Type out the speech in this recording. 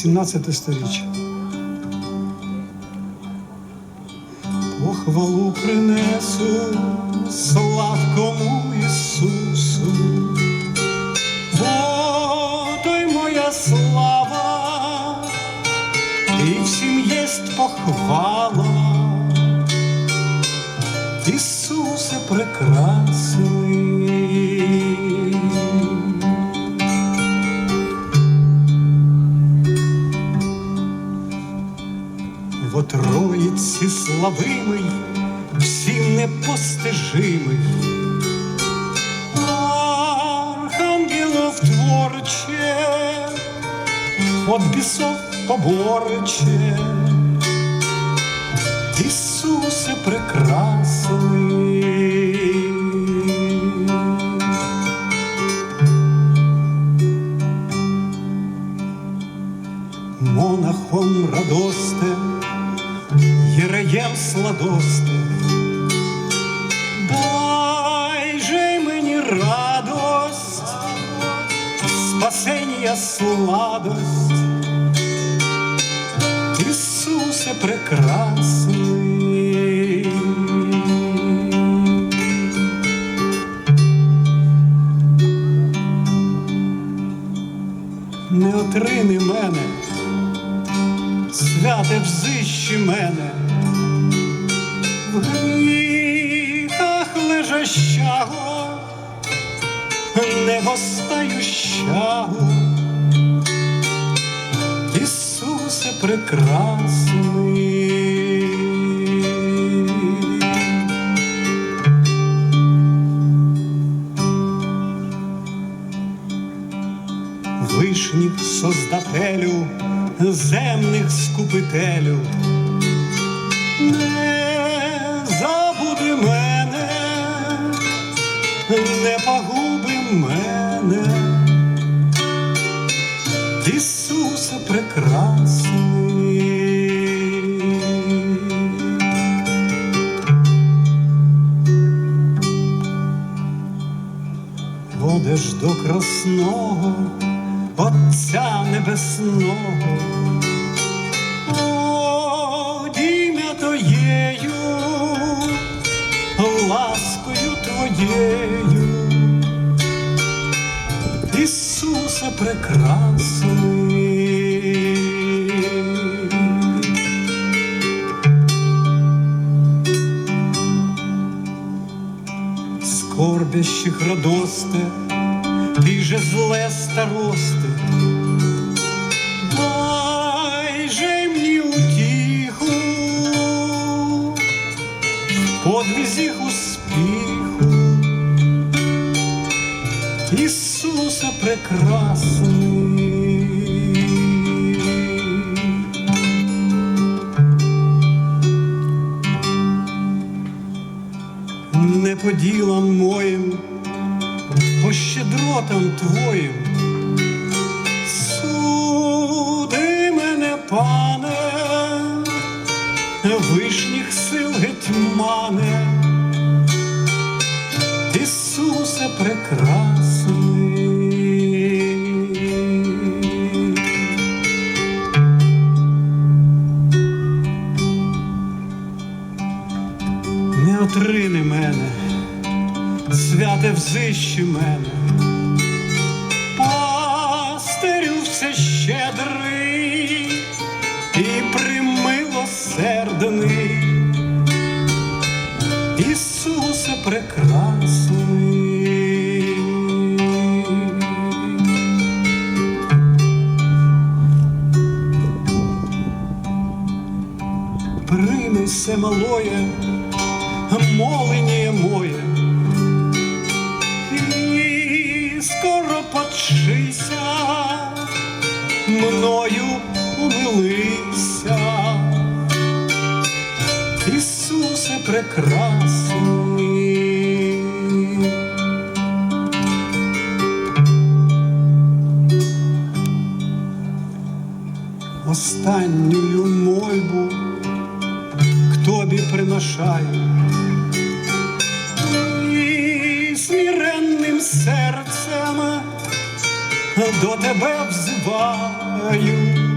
17 сторіччя. Похвалу принесу славкому Ісусу, бо той моя слава, і всім єсть похвала. Ісусе прекрасний. Троїці славимий, всім непостижимий, Архангелов творче, от бісов поборче, Ісусе прекрасний. Монахом радосте, Єреєм сладосте, дай же мені радость, спасення сладость, Ісусе прекрасний. Не отрини мене, святе взищі мене, в гріхах лежащого, не гостающого, Ісусе прекрасний. Вишніх создателю, земних скупителю, не погуби мене, Ісусе прекрасний. Ходиш до красного Отця Небесного, Твоєю, Ісусе прекрасний. Скорбящих радосте, ти же зле старости, дай же мені утіху, подвізі Ісуса прекрасний. Не по ділам моїм, по щедротам твоїм. Суди мене, пане, вишніх сил гетьмане, Ісусе прекрасний. Не отрини мене, святе взищі мене, пастирю всещедрий і примилосердний, Ісусе прекрасний. Прийми все малое, моленіє моє, і скоро почися, мною умилися, Ісусе прекрасний. Тобі приношаю. І смиренним серцем до тебе взиваю,